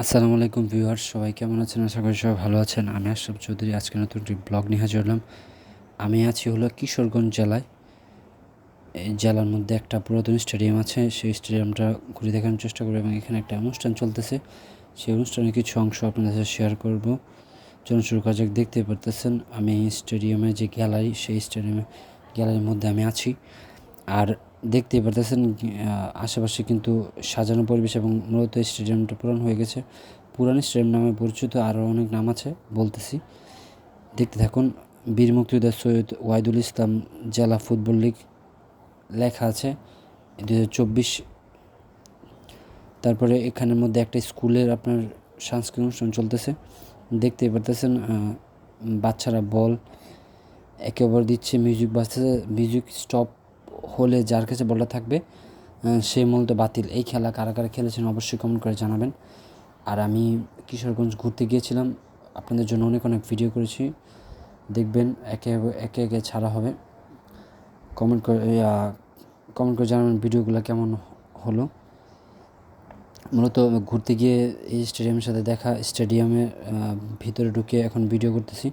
আসসালামু আলাইকুম ভিউয়ার্স, সবাই কেমন আছেন? আশা করি সবাই ভালো আছেন। আমি আশরাফ চৌধুরী, আজকে নতুন একটি ব্লগ নিয়ে হাজির হলাম। আমি আছি হলো কিশোরগঞ্জ জেলায়। এই জেলার মধ্যে একটা পুরাতন স্টেডিয়াম আছে। সেই স্টেডিয়ামটা ঘুরে দেখানোর চেষ্টা করব এবং এখানে একটা অনুষ্ঠান চলতেছে। সেই অনুষ্ঠানের কিছু অংশ আপনাদের সাথে শেয়ার করব। চলুন শুরু করা যাক দেখতে পারতেছেন, আমি স্টেডিয়ামে যে গ্যালারি, সেই স্টেডিয়ামে গ্যালারির মধ্যে আমি আছি। আর দেখতেই পারতেছেন আশেপাশে কিন্তু সাজানো পরিবেশ এবং মূলত স্টেডিয়ামটা পুরান হয়ে গেছে। পুরান স্টেডিয়াম নামে পরিচিত আরও অনেক নাম আছে, বলতেছি। দেখতে থাকুন, বীর মুক্তিযোদ্ধা সৈয়দ ওয়াইদুল ইসলাম জেলা ফুটবল লিগ লেখা আছে দু চব্বিশ। তারপরে এখানের মধ্যে একটা স্কুলের আপনার সাংস্কৃতিক অনুষ্ঠান চলতেছে। দেখতেই পারতেছেন বাচ্চারা বল, একে অপর দিচ্ছে, মিউজিক বাজতেছে, মিউজিক স্টপ হলে যার কাছে বলটা থাকবে সে মূলত বাতিল। এই খেলা কারা কারা খেলেছেন অবশ্যই কমেন্ট করে জানাবেন। আর আমি কিশোরগঞ্জ ঘুরতে গিয়েছিলাম, আপনাদের জন্য অনেক অনেক ভিডিও করেছি। দেখবেন একে একে একে ছাড়া হবে। কমেন্ট করে কমেন্ট করে জানাবেন ভিডিওগুলো কেমন হলো। মূলত ঘুরতে গিয়ে এই স্টেডিয়ামের সাথে দেখা স্টেডিয়ামের ভিতরে ঢুকে এখন ভিডিও করতেছি।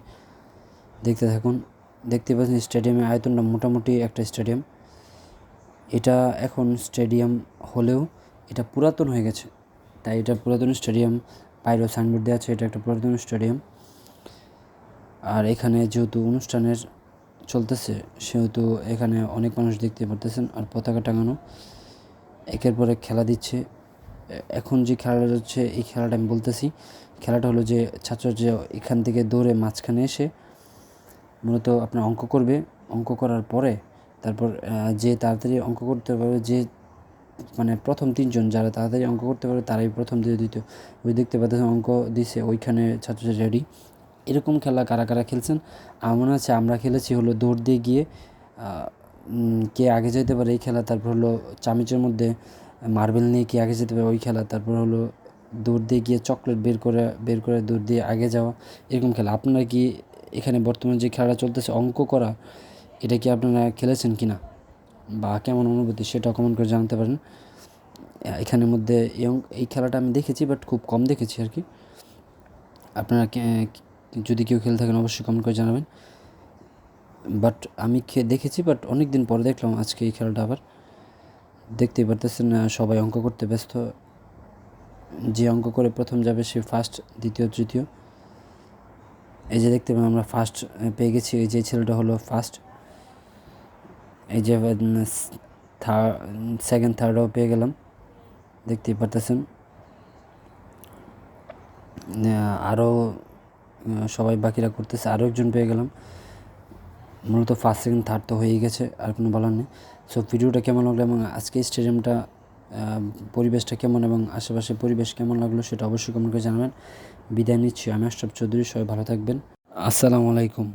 দেখতে থাকুন। দেখতে পাচ্ছেন স্টেডিয়ামের আয়তনটা মোটামুটি একটা স্টেডিয়াম এটা এখন স্টেডিয়াম হলেও এটা পুরাতন হয়ে গেছে। তাই এটা পুরাতন স্টেডিয়াম বাইরেও সাইনবোর্ড দেওয়া আছে, এটা একটা পুরাতন স্টেডিয়াম। আর এখানে যেহেতু অনুষ্ঠানের চলতেছে, সেহেতু এখানে অনেক মানুষ দেখতে পারতেছেন আর পতাকা টাঙানো। একের পর এক খেলা দিচ্ছে। এখন যে খেলাটা হচ্ছে এই খেলাটা আমি বলতেছি, খেলাটা হলো যে ছাত্র যে এখান থেকে দৌড়ে মাঝখানে এসে মূলত আপনার অঙ্ক করবে। অঙ্ক করার পরে তারপর যে তাড়াতাড়ি অঙ্ক করতে পারবে, যে মানে প্রথম তিনজন যারা তাড়াতাড়ি অঙ্ক করতে পারবে, তারাই প্রথম দিয়ে দ্বিতীয় ওই দেখতে পাচ্ছেন অঙ্ক দিছে, ওইখানে ছাত্রছাত্রী রেডি এরকম খেলা কারা কারা খেলছেন? আমার আছে আমরা খেলেছি হলো দৌড় দিয়ে গিয়ে কে আগে যেতে পারে এই খেলা, তারপর হলো চামিচের মধ্যে মার্বেল নিয়ে কে আগে যেতে পারে ওই খেলা, তারপর হলো দৌড় দিয়ে গিয়ে চকলেট বের করে বের করে দৌড় দিয়ে আগে যাওয়া, এরকম খেলা। আপনারা কি এখানে বর্তমানে যে খেলাটা চলতেছে, অঙ্ক করা এটা কি আপনারা খেলেছেন কি না বা কেমন অনুভূতি সেটা কমেন্ট করে জানাতে পারেন। এখানের মধ্যে এই খেলাটা আমি দেখেছি বাট খুব কম দেখেছি আর কি। আপনারা যদি কেউ খেলে থাকেন, অবশ্যই কমেন্ট করে জানাবেন। বাট আমি দেখেছি বাট অনেক দিন পরে দেখলাম আজকে এই খেলাটা আবার। দেখতেই পারতেছেন সবাই অঙ্ক করতে ব্যস্ত। যে অঙ্ক করে প্রথম যাবে সে ফার্স্ট দ্বিতীয়, তৃতীয়। এই যে দেখতে পাবেন আমরা ফার্স্ট পেয়ে গেছি। এই যে ছেলেটা হলো ফার্স্ট এই যে সেকেন্ড থার্ডও পেয়ে গেলাম। দেখতেই পারতেছেন। আরও সবাই বাকিরা করতেছে। আরও একজন পেয়ে গেলাম। মূলত ফার্স্ট সেকেন্ড থার্ড তো হয়েই গেছে, আর কোনো বলার নেই। সো ভিডিওটা কেমন লাগল এবং আজকে স্টেডিয়ামটা পরিবেশটা কেমন এবং আশেপাশে পরিবেশ কেমন লাগল সেটা অবশ্যই কমেন্ট করে জানাবেন। বিদায় নিচ্ছি, আমি আশরাফ চৌধুরী, সবাই ভালো থাকবেন। আসসালামু আলাইকুম।